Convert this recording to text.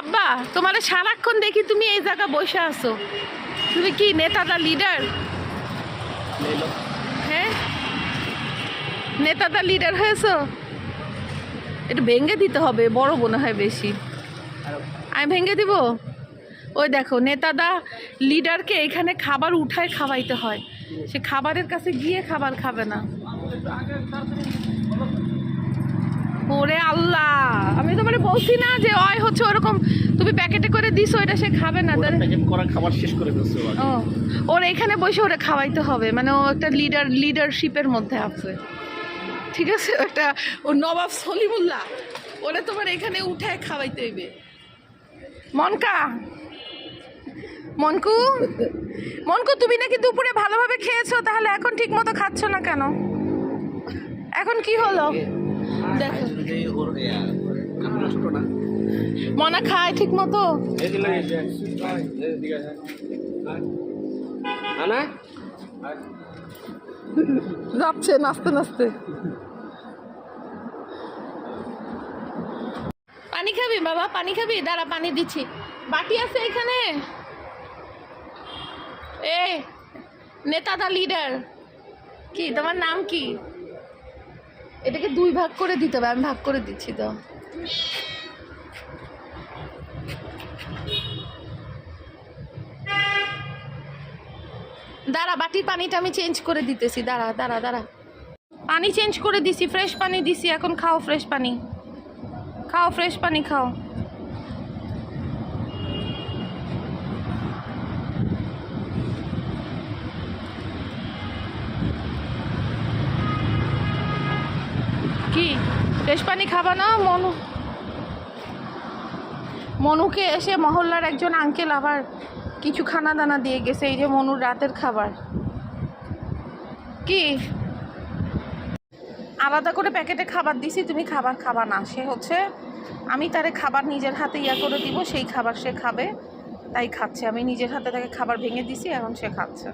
আব্বা, তোমার সারাক্ষণ দেখি তুমি এই জায়গা বসে আছো। তুমি কি নেতাদা লিডার হ্যাঁ? নেতাদা লিডার হয়েছো? একটু ভেঙে দিতে হবে, বড় মনে হয় বেশি। আমি ভেঙে দিব? ওই দেখো, নেতাদা লিডারকে এখানে খাবার উঠায় খাওয়াইতে হয়। সে খাবারের কাছে গিয়ে খাবার খাবে না। ওরে আল্লাহ। আমি তো মানে বলছি না যে ওই হচ্ছে ওরকম তুমি প্যাকেটে করে দিছো এটা সে খাবে না। তাহলে প্যাকেট করা খাবার শেষ করে ও ওর এখানে বসে ওরা খাওয়াইতে হবে। মানে ও একটা লিডার লিডারশিপের মধ্যে আছে। ঠিক আছে? একটা ও নবাব সলিমুল্লাহ। ওরা তোমার এখানে উঠে খাওয়াইতে হইবে। মনকা! মনকু? মনকু তুমি নাকি দুপুরে ভালোভাবে খেয়েছো তাহলে এখন ঠিক মতো খাচ্ছ না কেন? এখন কি হলো? মনা খায় ঠিক মতো? যাচ্ছে নাচতে নাচতে। পানি খাবি বাবা পানি খাবি? দাঁড়া পানি দিচ্ছি। বাটি আছে এখানে? এ নেতাদা লিডার কি তোমার নাম কি? এটাকে দুই ভাগ করে দিতে হবে, আমি ভাগ করে দিচ্ছি তো দাঁড়া, বাটির পানিটা আমি চেঞ্জ করে দিতেছি, দাঁড়া দাঁড়া দাঁড়া। পানি চেঞ্জ করে দিছি ফ্রেশ পানি দিছি, এখন খাও ফ্রেশ পানি। খাও ফ্রেশ পানি খাও। কি? ফ্রেশ পানি খাবা না, মনু? মনুকে এসে মহল্লার একজন আঙ্কেল আবার কিছু খানা দানা দিয়ে গেছে, এই যে মনুর রাতের খাবার। কি? আলাদা করে প্যাকেটে খাবার দিছি, তুমি খাবার খাবা না, সে হচ্ছে আমি তারে খাবার নিজের হাতে ইয়া করে দিব, সেই খাবার সে খাবে, তাই খাচ্ছে। আমি নিজের হাতে তাকে খাবার ভেঙে দিছি, এখন সে খাচ্ছে।